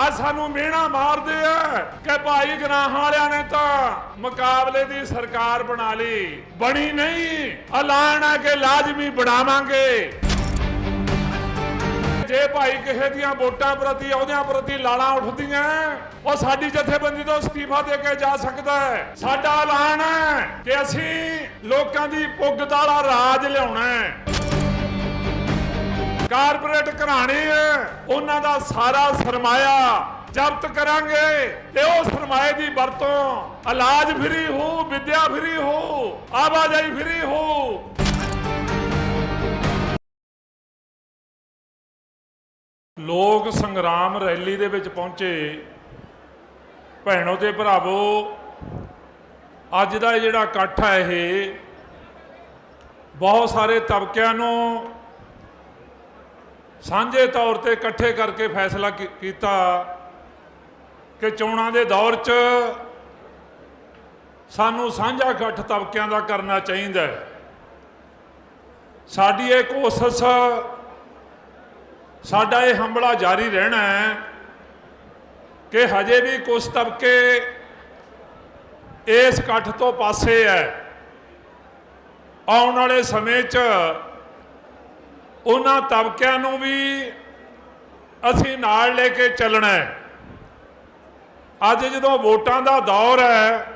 ਆ ਸਾਨੂੰ ਮਿਹਣਾ ਮਾਰਦੇ ਆ ਕਿ ਭਾਈ ਗਨਾਹਾਂ ਵਾਲਿਆਂ ਨੇ ਤਾਂ ਮੁਕਾਬਲੇ ਦੀ ਸਰਕਾਰ ਬਣਾ ਲਈ। ਬਣੀ ਨਹੀਂ। ਐਲਾਨ ਹੈ ਕਿ ਲਾਜ਼ਮੀ ਬਣਾਵਾਂਗੇ। ਜੇ ਭਾਈ ਕਿਸੇ ਦੀਆਂ ਵੋਟਾਂ ਪ੍ਰਤੀ, ਅਹੁਦਿਆਂ ਪ੍ਰਤੀ ਲਾਲਾਂ ਉੱਠਦੀਆਂ, ਉਹ ਸਾਡੀ ਜਥੇਬੰਦੀ ਤੋਂ ਅਸਤੀਫਾ ਦੇ ਕੇ ਜਾ ਸਕਦਾ ਹੈ। ਸਾਡਾ ਐਲਾਨ ਹੈ ਕਿ ਅਸੀਂ ਲੋਕਾਂ ਦੀ ਪੁੱਗ ਵਾਲਾ ਰਾਜ ਲਿਆਉਣਾ ਹੈ। ਕਾਰਪੋਰੇਟ ਘਰਾਣੇ ਹੈ, ਉਹਨਾਂ ਦਾ ਸਾਰਾ ਸਰਮਾਇਆ ਜ਼ਬਤ ਕਰਾਂਗੇ ਤੇ ਉਹ ਸਰਮਾਏ ਦੀ ਵਰਤੋਂ ਇਲਾਜ ਫਰੀ ਹੋ, ਵਿਦਿਆ ਫਰੀ ਹੋ, ਆਵਾਜਾਈ ਫਰੀ ਹੋ। ਲੋਕ ਸੰਗਰਾਮ ਰੈਲੀ ਦੇ ਵਿੱਚ ਪਹੁੰਚੇ। ਭੈਣੋ ਤੇ ਭਰਾਵੋ, ਅੱਜ ਦਾ ਜਿਹੜਾ ਇਕੱਠ ਹੈ ਇਹ, ਬਹੁਤ ਸਾਰੇ ਤਬਕਿਆਂ ਨੂੰ ਸਾਂਝੇ ਤੌਰ ਤੇ ਇਕੱਠੇ ਕਰਕੇ ਫੈਸਲਾ ਕੀਤਾ ਕਿ ਚੋਣਾਂ ਦੇ ਦੌਰ 'ਚ ਸਾਨੂੰ ਸਾਂਝਾ ਇਕੱਠ ਤਬਕਿਆਂ ਦਾ ਕਰਨਾ ਚਾਹੀਦਾ ਹੈ। ਸਾਡੀ ਇਹ ਕੋਸ਼ਿਸ਼, ਸਾਡਾ ਇਹ ਹਮਲਾ ਜਾਰੀ ਰਹਿਣਾ ਹੈ ਕਿ ਹਜੇ ਵੀ ਕੁਝ ਤਬਕੇ ਇਸ ਇਕੱਠ ਤੋਂ ਪਾਸੇ ਹੈ। ਆਉਣ ਵਾਲੇ ਸਮੇਂ 'ਚ ਉਹਨਾਂ ਤਬਕਿਆਂ ਨੂੰ ਵੀ ਅਸੀਂ ਨਾਲ ਲੈ ਕੇ ਚੱਲਣਾ ਹੈ। ਅੱਜ ਜਦੋਂ ਵੋਟਾਂ ਦਾ ਦੌਰ ਹੈ,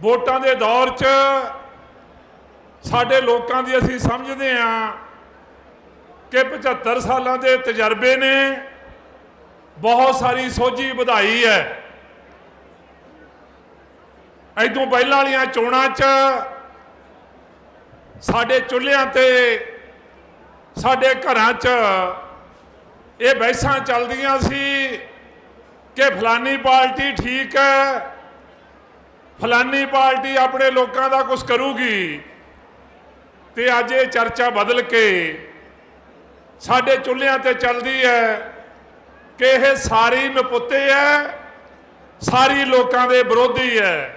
ਵੋਟਾਂ ਦੇ ਦੌਰ 'ਚ ਸਾਡੇ ਲੋਕਾਂ ਦੀ ਅਸੀਂ ਸਮਝਦੇ ਹਾਂ ਕਿ 75 ਸਾਲਾਂ ਦੇ ਤਜਰਬੇ ਨੇ ਬਹੁਤ ਸਾਰੀ ਸੋਝੀ ਵਧਾਈ ਹੈ। ਐਦੋਂ ਪਹਿਲਾਂ ਵਾਲੀਆਂ ਚੋਣਾਂ 'ਚ ਸਾਡੇ ਚੁੱਲ੍ਹਿਆਂ ਤੇ ਸਾਡੇ ਘਰਾਂ 'ਚ ਇਹ ਬਹਿਸਾਂ ਚੱਲਦੀਆਂ ਸੀ ਕਿ ਫਲਾਨੀ ਪਾਰਟੀ ਠੀਕ ਹੈ, ਫਲਾਨੀ ਪਾਰਟੀ ਆਪਣੇ ਲੋਕਾਂ ਦਾ ਕੁਝ ਕਰੂਗੀ। ਤੇ ਅੱਜ ਇਹ ਚਰਚਾ ਬਦਲ ਕੇ ਸਾਡੇ ਚੁੱਲ੍ਹਿਆਂ ਤੇ ਚੱਲਦੀ ਹੈ ਕਿ ਇਹ ਸਾਰੀ ਨਪੁੱਤੇ ਹੈ, ਸਾਰੀ ਲੋਕਾਂ ਦੇ ਵਿਰੋਧੀ ਹੈ।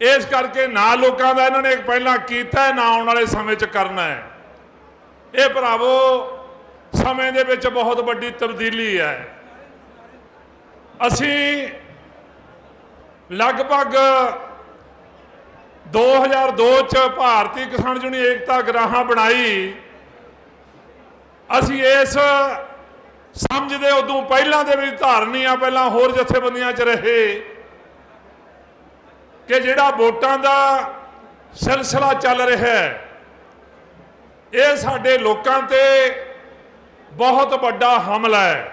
ਇਸ ਕਰਕੇ ਨਾ ਲੋਕਾਂ ਦਾ ਇਹਨਾਂ ਨੇ ਪਹਿਲਾਂ ਕੀਤਾ ਨਾ ਆਉਣ ਵਾਲੇ ਸਮੇਂ 'ਚ ਕਰਨਾ ਹੈ। ਇਹ ਭਰਾਵੋ, ਸਮੇਂ ਦੇ ਵਿੱਚ ਬਹੁਤ ਵੱਡੀ ਤਬਦੀਲੀ ਹੈ। ਅਸੀਂ ਲਗਭਗ 2002 ਚ ਭਾਰਤੀ ਕਿਸਾਨ ਯੂਨੀਅਨ ਏਕਤਾ ਗਰਾਹਾਂ ਬਣਾਈ। ਅਸੀਂ ਇਸ ਸਮਝਦੇ ਉਦੋਂ ਪਹਿਲਾਂ ਦੇ ਵੀ ਧਾਰਨੀਆਂ ਪਹਿਲਾਂ ਹੋਰ ਜਥੇਬੰਦੀਆਂ 'ਚ ਰਹੇ ਕਿ ਜਿਹੜਾ ਵੋਟਾਂ ਦਾ ਸਿਲਸਿਲਾ ਚੱਲ ਰਿਹਾ ਹੈ ਇਹ ਸਾਡੇ ਲੋਕਾਂ ਤੇ ਬਹੁਤ ਵੱਡਾ ਹਮਲਾ ਹੈ।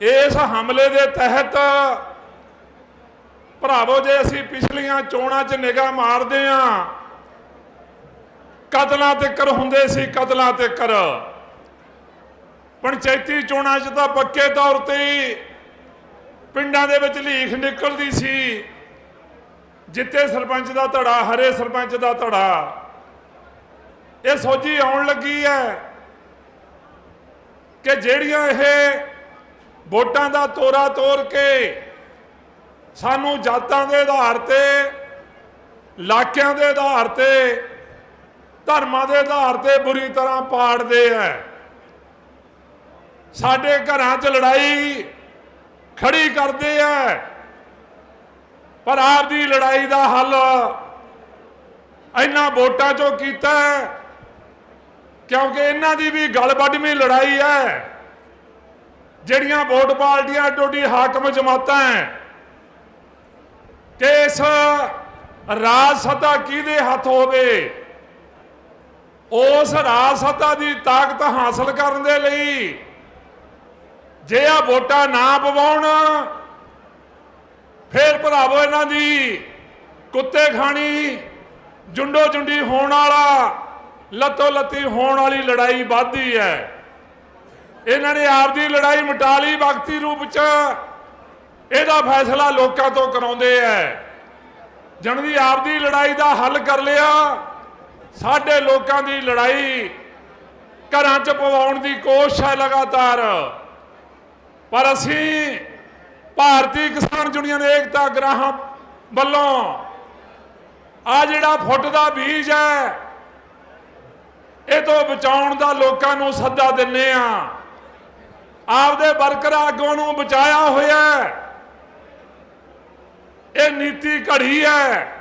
ਇਸ ਹਮਲੇ ਦੇ ਤਹਿਤ ਭਰਾਵੋ, ਜੇ ਅਸੀਂ ਪਿਛਲੀਆਂ ਚੋਣਾਂ 'ਚ ਨਿਗਾਹ ਮਾਰਦੇ ਆਂ ਕਤਲਾਂ ਤੇ ਕਰ ਹੁੰਦੇ ਸੀ, ਕਤਲਾਂ ਤੇ ਕਰ। ਪੰਚਾਇਤੀ ਚੋਣਾਂ 'ਚ ਤਾਂ ਪੱਕੇ ਤੌਰ ਤੇ ਪਿੰਡਾਂ ਦੇ ਵਿੱਚ ਲੀਖ ਨਿਕਲਦੀ ਸੀ। ਜਿੱਤੇ ਸਰਪੰਚ ਦਾ ਧੜਾ, ਹਰੇ ਸਰਪੰਚ ਦਾ ਧੜਾ। ਇਹ ਸੋਝੀ ਆਉਣ ਲੱਗੀ ਹੈ ਕਿ ਜਿਹੜੀਆਂ ਇਹ ਵੋਟਾਂ ਦਾ ਤੋਰਾ ਤੋਰ ਕੇ ਸਾਨੂੰ ਜਾਤਾਂ ਦੇ ਆਧਾਰ ਤੇ ਇਲਾਕਿਆਂ ਦੇ ਆਧਾਰ ਤੇ ਧਰਮਾਂ ਦੇ ਆਧਾਰ ਤੇ ਬੁਰੀ ਤਰ੍ਹਾਂ ਪਾੜਦੇ ਐ ਸਾਡੇ ਘਰਾਂ 'ਚ ਲੜਾਈ ਖੜੀ ਕਰਦੇ ਐ ਪਰ ਆਪ ਦੀ ਲੜਾਈ ਦਾ ਹੱਲ ਇਹਨਾਂ ਵੋਟਾਂ 'ਚੋਂ ਕੀਤਾ ਹੈ, ਕਿਉਂਕਿ ਇਹਨਾਂ ਦੀ ਵੀ ਗਲ ਲੜਾਈ ਹੈ। ਜਿਹੜੀਆਂ ਵੋਟ ਪਾਰਟੀਆਂ ਟੋਡੀ ਹਾਕਮ ਜਮਾਤਾਂ ਹੈ। ਕਿ ਇਸ ਰਾਜ ਸੱਤਾ ਕਿਹਦੇ ਹੱਥ ਹੋਵੇ? ਉਸ ਰਾਜ ਸੱਤਾ ਦੀ ਤਾਕਤ ਹਾਸਲ ਕਰਨ ਦੇ ਲਈ ਜੇ ਆ ਵੋਟਾਂ ਨਾ ਪਵਾਉਣ, ਫੇਰ ਭਰਾਵੋ ਇਹਨਾਂ ਦੀ ਕੁੱਤੇ ਖਾਣੀ, ਜੁੰਡੋ ਜੁੰਡੀ ਹੋਣ ਵਾਲਾ ਲੱਤੋ ਲੱਤੀ ਹੋਣ ਵਾਲੀ ਲੜਾਈ ਵੱਧਦੀ ਹੈ। ਇਹਨਾਂ ਨੇ ਆਪਦੀ ਲੜਾਈ ਮਿਟਾ ਲਈ ਵਕਤੀ ਰੂਪ ਚ। ਇਹਦਾ ਫੈਸਲਾ ਲੋਕਾਂ ਤੋਂ ਕਰਾਉਂਦੇ ਐ ਜਣ ਦੀ ਆਪਦੀ ਲੜਾਈ ਦਾ ਹੱਲ ਕਰ ਲਿਆ। ਸਾਡੇ ਲੋਕਾਂ ਦੀ ਲੜਾਈ ਘਰਾਂ 'ਚ ਪਵਾਉਣ ਦੀ ਕੋਸ਼ਿਸ਼ ਹੈ ਲਗਾਤਾਰ। ਪਰ ਅਸੀਂ ਭਾਰਤੀ ਕਿਸਾਨ ਯੂਨੀਅਨ ਏਕਤਾ ਗ੍ਰਾਹਾਂ ਵੱਲੋਂ ਆ ਜਿਹੜਾ ਫੁੱਟ ਦਾ ਬੀਜ ਹੈ ਇਹ ਤੋਂ ਬਚਾਉਣ ਦਾ ਲੋਕਾਂ ਨੂੰ ਸੱਦਾ ਦਿੰਨੇ ਆ। ਆਪਦੇ ਵਰਕਰ ਆਗੂਆਂ ਨੂੰ ਬਚਾਇਆ ਹੋਇਆ ਇਹ ਨੀਤੀ ਘੜੀ ਹੈ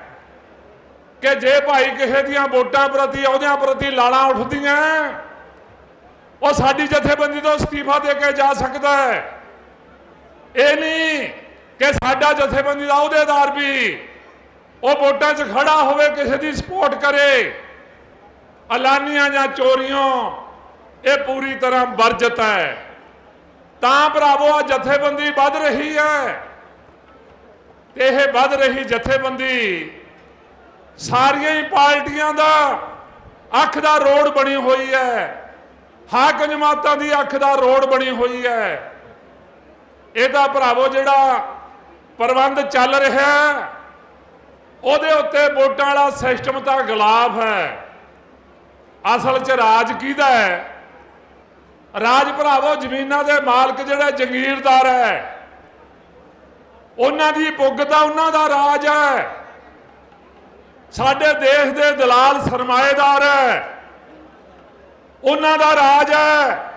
ਕਿ ਜੇ ਭਾਈ ਕਿਸੇ ਦੀਆਂ ਵੋਟਾਂ ਪ੍ਰਤੀ, ਅਹੁਦਿਆਂ ਪ੍ਰਤੀ ਲਾਲਾਂ ਉੱਠਦੀਆਂ ਉਹ ਸਾਡੀ ਜਥੇਬੰਦੀ ਤੋਂ ਅਸਤੀਫਾ ਦੇ ਕੇ ਜਾ ਸਕਦਾ ਹੈ। ਇਹ ਨਹੀਂ ਕਿ ਸਾਡਾ ਜਥੇਬੰਦੀ ਦਾ ਅਹੁਦੇਦਾਰ ਵੀ ਉਹ ਵੋਟਾਂ 'ਚ ਖੜਾ ਹੋਵੇ, ਕਿਸੇ ਦੀ ਸਪੋਰਟ ਕਰੇ। ਐਲਾਨੀਆਂ ਜਾਂ ਚੋਰੀਆਂ, ਇਹ ਪੂਰੀ ਤਰ੍ਹਾਂ ਵਰਜਤ ਹੈ। ਤਾਂ ਭਰਾਵੋ ਆ ਜਥੇਬੰਦੀ ਵੱਧ ਰਹੀ ਹੈ। ਤੇ ਇਹ ਵੱਧ ਰਹੀ ਜਥੇਬੰਦੀ ਸਾਰੀਆਂ ਹੀ ਪਾਰਟੀਆਂ ਦਾ ਅੱਖ ਦਾ ਰੋਡ ਬਣੀ ਹੋਈ ਹੈ। ਹਾਕ ਜਮਾਤਾਂ ਦੀ ਅੱਖ ਦਾ ਰੋਡ ਬਣੀ ਹੋਈ ਹੈ। ਇਹਦਾ ਭਰਾਵੋ, ਜਿਹੜਾ ਪ੍ਰਬੰਧ ਚੱਲ ਰਿਹਾ ਉਹਦੇ ਉੱਤੇ ਵੋਟਾਂ ਵਾਲਾ ਸਿਸਟਮ ਤਾਂ ਗੁਲਾਬ ਹੈ। ਅਸਲ 'ਚ ਰਾਜ ਕਿਹਦਾ ਹੈ? ਰਾਜ ਭਰਾਵੋ, ਜ਼ਮੀਨਾਂ ਦੇ ਮਾਲਕ ਜਿਹੜੇ ਜ਼ੰਗੀਰਦਾਰ ਹੈ। ਉਹਨਾਂ ਦੀ ਪੁੱਗਤਾ ਉਹਨਾਂ ਦਾ ਰਾਜ ਹੈ। ਸਾਡੇ ਦੇਸ਼ ਦੇ ਦਲਾਲ ਸਰਮਾਏਦਾਰ ਹੈ। ਉਹਨਾਂ ਦਾ ਰਾਜ ਹੈ।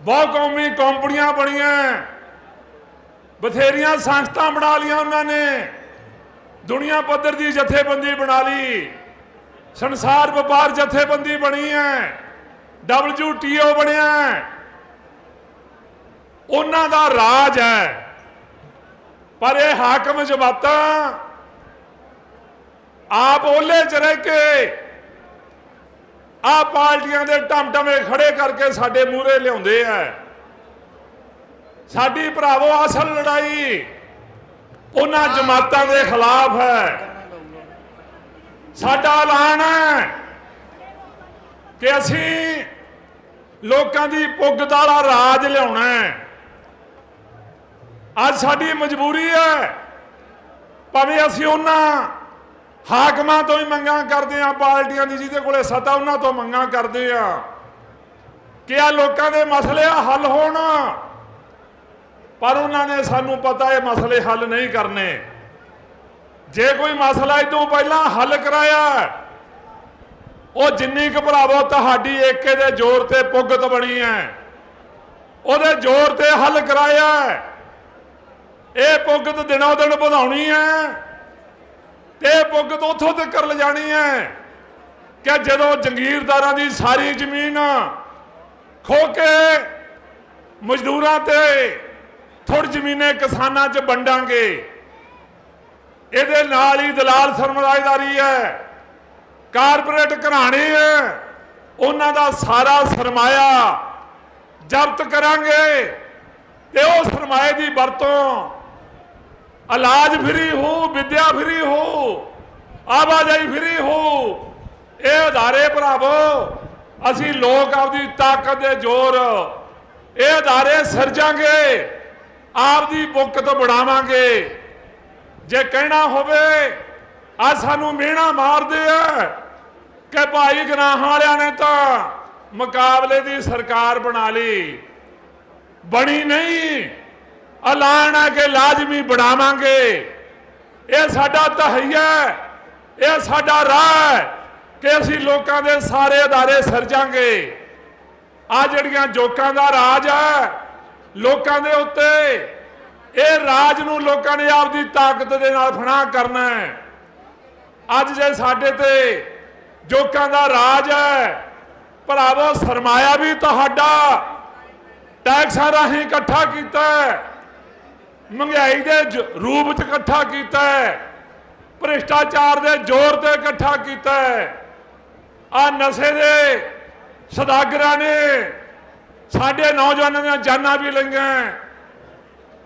ਬਹੁ ਕੌਮੀ ਕੰਪਨੀਆਂ ਬਣੀਆਂ ਬਥੇਰੀਆਂ ਸੰਸਥਾ ਬਣਾ ਲੀਆਂ ਉਹਨਾਂ ਨੇ। ਦੁਨੀਆ ਪੱਧਰ ਦੀ ਜਥੇਬੰਦੀ ਬਣਾ ਲਈ। ਸੰਸਾਰ ਵਪਾਰ ਜਥੇਬੰਦੀ ਬਣੀ ਹੈ। WTO ਬਣਿਆ ਹੈ। ਉਹਨਾਂ ਦਾ ਰਾਜ ਹੈ। ਪਰ ਇਹ ਹਾਕਮ ਜਮਾਤਾਂ ਆਪ ਓਲੇ ਚ ਰਹਿ ਕੇ ਆ ਪਾਰਟੀਆਂ ਦੇ ਟਮਟਮੇ ਖੜੇ ਕਰਕੇ ਸਾਡੇ ਮੂਹਰੇ ਲਿਆਉਂਦੇ ਆ ਸਾਡੀ ਭਰਾਵੋ, ਅਸਲ ਲੜਾਈ ਉਹਨਾਂ ਜਮਾਤਾਂ ਦੇ ਖਿਲਾਫ ਹੈ। ਸਾਡਾ ਐਲਾਨ ਹੈ ਕਿ ਅਸੀਂ ਲੋਕਾਂ ਦੀ ਪੁੱਗਤ ਵਾਲਾ ਰਾਜ ਲਿਆਉਣਾ ਹੈ। ਅੱਜ ਸਾਡੀ ਮਜਬੂਰੀ ਹੈ, ਭਾਵੇਂ ਅਸੀਂ ਉਹਨਾਂ ਹਾਕਮਾਂ ਤੋਂ ਹੀ ਮੰਗਾਂ ਕਰਦੇ ਆ ਪਾਰਟੀਆਂ ਦੀ ਜਿਹਦੇ ਕੋਲੇ ਸੱਤਾ ਉਹਨਾਂ ਤੋਂ ਮੰਗਾਂ ਕਰਦੇ ਆ ਕਿ ਆ ਲੋਕਾਂ ਦੇ ਮਸਲੇ ਆ ਹੱਲ ਹੋਣ, ਪਰ ਉਹਨਾਂ ਨੇ ਸਾਨੂੰ ਪਤਾ ਇਹ ਮਸਲੇ ਹੱਲ ਨਹੀਂ ਕਰਨੇ। ਜੇ ਕੋਈ ਮਸਲਾ ਇਹ ਤੋਂ ਪਹਿਲਾਂ ਹੱਲ ਕਰਾਇਆ। ਉਹ ਜਿੰਨੀ ਕੁ ਭਰਾਵੋ, ਤੁਹਾਡੀ ਏਕੇ ਦੇ ਜ਼ੋਰ ਤੇ ਪੁੱਗਤ ਬਣੀ ਹੈ। ਉਹਦੇ ਜ਼ੋਰ ਤੇ ਹੱਲ ਕਰਾਇਆ ਇਹ ਪੁੱਗਤ ਦਿਨੋਂ ਦਿਨ ਵਧਾਉਣੀ ਹੈ। ਤੇ ਇਹ ਪੁੱਗਤ ਉੱਥੋਂ ਤੱਕ ਲਿਜਾਣੀ ਹੈ ਕਿ ਜਦੋਂ ਜੰਗੀਰਦਾਰਾਂ ਦੀ ਸਾਰੀ ਜ਼ਮੀਨ ਖੋ ਕੇ ਮਜ਼ਦੂਰਾਂ ਤੇ ਥੋੜੀ ਜ਼ਮੀਨੇ ਕਿਸਾਨਾਂ 'ਚ ਵੰਡਾਂਗੇ ਇਹਦੇ ਨਾਲ ਹੀ ਦਲਾਲ ਸਰਮਾਏਦਾਰੀ ਹੈ। ਕਾਰਪੋਰੇਟ ਘਰਾਣੇ ਹੈ। ਉਹਨਾਂ ਦਾ ਸਾਰਾ ਸਰਮਾਇਆ ਜ਼ਬਤ ਕਰਾਂਗੇ ਤੇ ਉਹ ਸਰਮਾਏ ਦੀ ਵਰਤੋਂ ਇਲਾਜ ਫਰੀ ਹੋ, ਵਿਦਿਆ ਫਰੀ ਹੋ, ਆਵਾਜਾਈ ਫਰੀ ਹੋ। ਇਹ ਅਦਾਰੇ ਭਰਾਵੋ, ਅਸੀਂ ਲੋਕ ਆਪਦੀ ਤਾਕਤ ਦੇ ਜ਼ੋਰ, ਇਹ ਅਦਾਰੇ ਸਿਰਜਾਂਗੇ, ਆਪਦੀ ਬੁੱਕਤ ਬਣਾਵਾਂਗੇ। ਜੇ ਕਹਿਣਾ ਹੋਵੇ, ਆ ਸਾਨੂੰ ਮਿਹਣਾ ਮਾਰਦੇ ਆ। ਕਿ ਭਾਈ ਗਨਾਹਾਂ ਵਾਲਿਆਂ ਨੇ ਤਾਂ ਮੁਕਾਬਲੇ ਦੀ ਸਰਕਾਰ ਬਣਾ ਲਈ। ਬਣੀ ਨਹੀਂ। ਐਲਾਨ ਆ ਕਿ ਲਾਜ਼ਮੀ ਬਣਾਵਾਂਗੇ। ਇਹ ਸਾਡਾ ਤਹਈਆ ਇਹ ਸਾਡਾ ਰਾਹ ਹੈ ਕਿ ਅਸੀਂ ਲੋਕਾਂ ਦੇ ਸਾਰੇ ਅਦਾਰੇ ਸਿਰਜਾਂਗੇ ਆ ਜਿਹੜੀਆਂ ਜੋਕਾਂ ਦਾ ਰਾਜ ਹੈ, ਲੋਕਾਂ ਦੇ ਉੱਤੇ ਇਹ ਰਾਜ ਨੂੰ ਲੋਕਾਂ ਨੇ ਆਪਦੀ ਤਾਕਤ ਦੇ ਨਾਲ ਫਨਾ ਕਰਨਾ ਹੈ। ਅੱਜ ਜੇ ਸਾਡੇ ਤੇ ਜੋਕਾਂ ਦਾ ਰਾਜ ਹੈ, ਭਰਾਵੋ, ਸਰਮਾਇਆ ਵੀ ਤੁਹਾਡਾ। ਟੈਕਸਾਂ ਰਾਹੀਂ ਇਕੱਠਾ ਕੀਤਾ ਮਹਿੰਗਾਈ ਦੇ ਰੂਪ ਚ ਇਕੱਠਾ ਕੀਤਾ ਭ੍ਰਿਸ਼ਟਾਚਾਰ ਦੇ ਜ਼ੋਰ ਤੇ ਇਕੱਠਾ ਕੀਤਾ ਹੈ। ਆ ਨਸ਼ੇ ਦੇ ਸਦਾਗਰਾਂ ਨੇ ਸਾਡੇ ਨੌਜਵਾਨਾਂ ਦੀਆਂ ਜਾਨਾਂ ਵੀ ਲਈਆਂ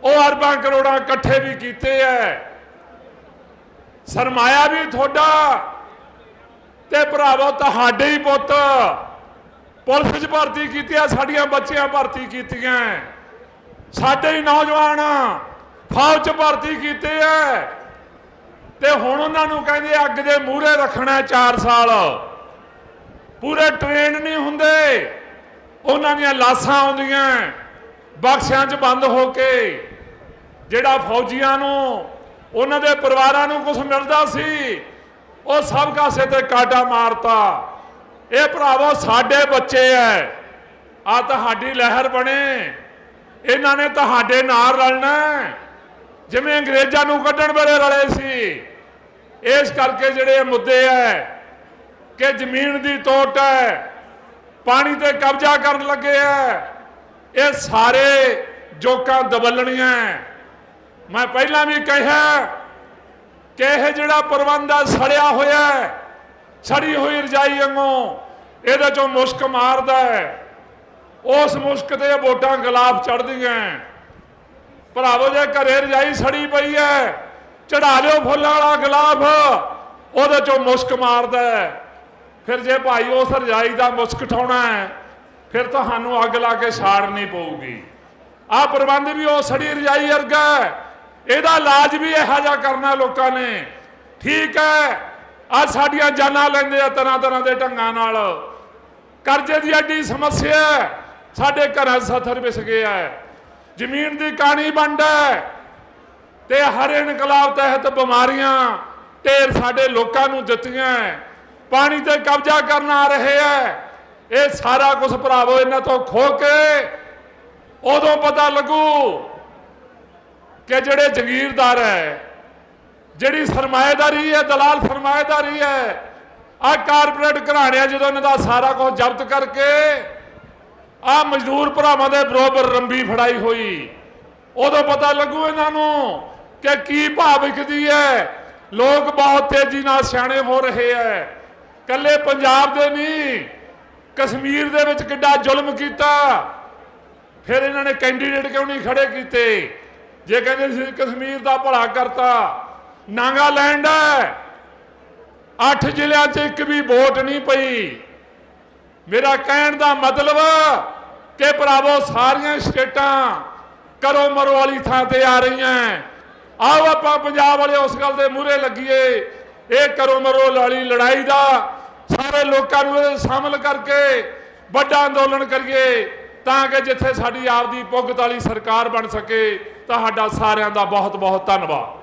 ਉਹ ਅਰਬਾਂ ਕਰੋੜਾਂ ਇਕੱਠੇ ਵੀ ਕੀਤੇ ਐ। ਸਰਮਾਇਆ ਵੀ ਤੁਹਾਡਾ ਤੇ ਭਰਾਵੋ ਤੁਹਾਡੇ ਹੀ ਪੁੱਤ। ਪੁਲਿਸ 'ਚ ਭਰਤੀ ਕੀਤੀਆਂ, ਸਾਡੀਆਂ ਬੱਚੀਆਂ ਭਰਤੀ ਕੀਤੀਆਂ। ਸਾਡੇ ਹੀ ਨੌਜਵਾਨ ਫੌਜ 'ਚ ਭਰਤੀ ਕੀਤੇ ਐ। ਤੇ ਹੁਣ ਉਹਨਾਂ ਨੂੰ ਕਹਿੰਦੇ ਅੱਗ ਦੇ ਮੂਹਰੇ ਰੱਖਣਾ 4 ਸਾਲ। ਪੂਰੇ ਟ੍ਰੇਨ ਨਹੀਂ ਹੁੰਦੇ। ਉਹਨਾਂ ਦੀਆਂ ਲਾਸ਼ਾਂ ਆਉਂਦੀਆਂ, ਬਕਸਿਆਂ 'ਚ ਬੰਦ ਹੋ ਕੇ। ਜਿਹੜਾ ਫੌਜੀਆਂ ਨੂੰ, ਉਹਨਾਂ ਦੇ ਪਰਿਵਾਰਾਂ ਨੂੰ ਕੁਝ ਮਿਲਦਾ ਸੀ, ਉਹ ਸਭ ਕਾਸੇ ਤੇ ਕਾਟਾ ਮਾਰਤਾ। ਇਹ ਭਰਾਵੋ, ਸਾਡੇ ਬੱਚੇ ਐ। ਆ ਤੁਹਾਡੀ ਲਹਿਰ ਬਣੇ। ਇਹਨਾਂ ਨੇ ਤੁਹਾਡੇ ਨਾਲ ਰਲਣਾ ਜਿਵੇਂ ਅੰਗਰੇਜ਼ਾਂ ਨੂੰ ਕੱਢਣ ਵੇਲੇ ਰਲੇ ਸੀ। ਇਸ ਕਰਕੇ ਜਿਹੜੇ ਇਹ ਮੁੱਦੇ ਐ ਕਿ ਜ਼ਮੀਨ ਦੀ ਤੋਟ ਹੈ ਪਾਣੀ ਤੇ ਕਬਜ਼ਾ ਕਰਨ ਲੱਗੇ ਐ। ਇਹ ਸਾਰੇ ਜੋਕਾਂ ਦਬਲਣੀਆਂ ਮੈਂ ਪਹਿਲਾਂ ਵੀ ਕਿਹਾ, ਕਿ ਇਹ ਜਿਹੜਾ ਪ੍ਰਬੰਧ ਆ, ਸੜਿਆ ਹੋਇਆ ਹੈ, ਸੜੀ ਹੋਈ ਰਜਾਈ ਵਾਂਗੂ, ਇਹਦੇ ਚੋਂ ਮੁਸ਼ਕ ਮਾਰਦਾ ਹੈ। ਉਸ ਮੁਸ਼ਕ ਤੇ ਵੋਟਾਂ ਗਲਾਫ ਚੜਦੀਆਂ ਭਰਾਵੋ, ਜੇ ਘਰੇ ਰਜਾਈ ਸੜੀ ਪਈ ਹੈ ਚੜਾ ਲਿਓ ਫੁੱਲਾਂ ਵਾਲਾ ਗਲਾਫ ਉਹਦੇ ਚੋਂ ਮੁਸ਼ਕ ਮਾਰਦਾ ਹੈ। ਫਿਰ ਜੇ ਭਾਈ ਉਸ ਰਜਾਈ ਦਾ ਮੁਸ਼ਕ ਠਾਉਣਾ ਹੈ, ਫਿਰ ਤੁਹਾਨੂੰ ਅੱਗ ਲਾ ਕੇ ਸਾੜਨੀ ਪਊਗੀ। ਆਹ ਪ੍ਰਬੰਧ ਵੀ ਉਹ ਸੜੀ ਰਜਾਈ ਵਰਗਾ ਹੈ। ਇਹਦਾ ਇਲਾਜ ਵੀ ਇਹੋ ਜਿਹਾ ਕਰਨਾ ਲੋਕਾਂ ਨੇ। ਠੀਕ ਹੈ ਆ ਸਾਡੀਆਂ ਜਾਨਾਂ ਲੈਂਦੇ ਆ ਤਰ੍ਹਾਂ ਤਰ੍ਹਾਂ ਦੇ ਢੰਗਾਂ ਨਾਲ। ਕਰਜ਼ੇ ਦੀ ਐਡੀ ਸਮੱਸਿਆ ਸਾਡੇ ਘਰਾਂ ਸਥਰ ਸੱਥਰ ਵਿਸ ਗਿਆ ਜ਼ਮੀਨ ਦੀ ਕਾਣੀ ਵੰਡ ਤੇ ਹਰ ਇਨਕਲਾਬ ਤਹਿਤ ਬਿਮਾਰੀਆਂ ਢੇਰ ਸਾਡੇ ਲੋਕਾਂ ਨੂੰ ਦਿੱਤੀਆਂ ਪਾਣੀ ਤੇ ਕਬਜ਼ਾ ਕਰਨ ਆ ਰਹੇ ਹੈ, ਇਹ ਸਾਰਾ ਕੁਝ ਭਰਾਵੋ ਇਹਨਾਂ ਤੋਂ ਖੋ ਕੇ ਉਦੋਂ ਪਤਾ ਲੱਗੂ ਕਿ ਜਿਹੜੇ ਜ਼ਗੀਰਦਾਰ ਹੈ, ਜਿਹੜੀ ਸਰਮਾਏਦਾਰੀ ਹੈ, ਦਲਾਲ ਸਰਮਾਏਦਾਰੀ ਹੈ ਆ ਕਾਰਪੋਰੇਟ ਘਰਾਣਿਆਂ ਜਦੋਂ ਇਹਨਾਂ ਦਾ ਸਾਰਾ ਕੁਝ ਜ਼ਬਤ ਕਰਕੇ ਆ ਮਜ਼ਦੂਰ ਭਰਾਵਾਂ ਦੇ ਬਰੋਬਰ ਰੰਬੀ ਫੜਾਈ ਹੋਈ, ਉਦੋਂ ਪਤਾ ਲੱਗੂ ਇਹਨਾਂ ਨੂੰ ਕਿ ਕੀ ਭਾਵ ਵਿਕਦੀ ਹੈ। ਲੋਕ ਬਹੁਤ ਤੇਜ਼ੀ ਨਾਲ ਸਿਆਣੇ ਹੋ ਰਹੇ ਹੈ। ਕੱਲੇ ਪੰਜਾਬ ਦੇ ਨਹੀਂ, ਕਸ਼ਮੀਰ ਦੇ ਵਿੱਚ ਕਿੱਡਾ ਜ਼ੁਲਮ ਕੀਤਾ। ਫਿਰ ਇਹਨਾਂ ਨੇ ਕੈਂਡੀਡੇਟ ਕਿਉਂ ਨਹੀਂ ਖੜੇ ਕੀਤੇ? ਜੇ ਕਹਿੰਦੇ ਸੀ ਕਸ਼ਮੀਰ ਦਾ ਭਲਾ ਕਰਤਾ ਨਾਗਾਲੈਂਡ ਹੈ। ਅੱਠ ਜ਼ਿਲ੍ਹਿਆਂ 'ਚ ਇੱਕ ਵੀ ਵੋਟ ਨਹੀਂ ਪਈ। ਮੇਰਾ ਕਹਿਣ ਦਾ ਮਤਲਬ ਕਿ ਭਰਾਵੋ, ਸਾਰੀਆਂ ਸਟੇਟਾਂ ਕਰੋ ਮਰੋ ਵਾਲੀ ਥਾਂ ਤੇ ਆ ਰਹੀਆਂ ਆਓ ਆਪਾਂ ਪੰਜਾਬ ਵਾਲੇ ਉਸ ਗੱਲ ਦੇ ਮੂਹਰੇ ਲੱਗੀਏ। ਇਹ ਕਰੋ ਮਰੋ ਵਾਲੀ ਲੜਾਈ ਦਾ ਸਾਰੇ ਲੋਕਾਂ ਨੂੰ ਇਹਦੇ ਸ਼ਾਮਲ ਕਰਕੇ ਵੱਡਾ ਅੰਦੋਲਨ ਕਰੀਏ। ਤਾਂ ਕਿ ਜਿੱਥੇ ਸਾਡੀ ਆਪਦੀ ਪੁਗਤ ਵਾਲੀ ਸਰਕਾਰ ਬਣ ਸਕੇ, ਤੁਹਾਡਾ ਸਾਰਿਆਂ ਦਾ ਬਹੁਤ ਬਹੁਤ ਧੰਨਵਾਦ।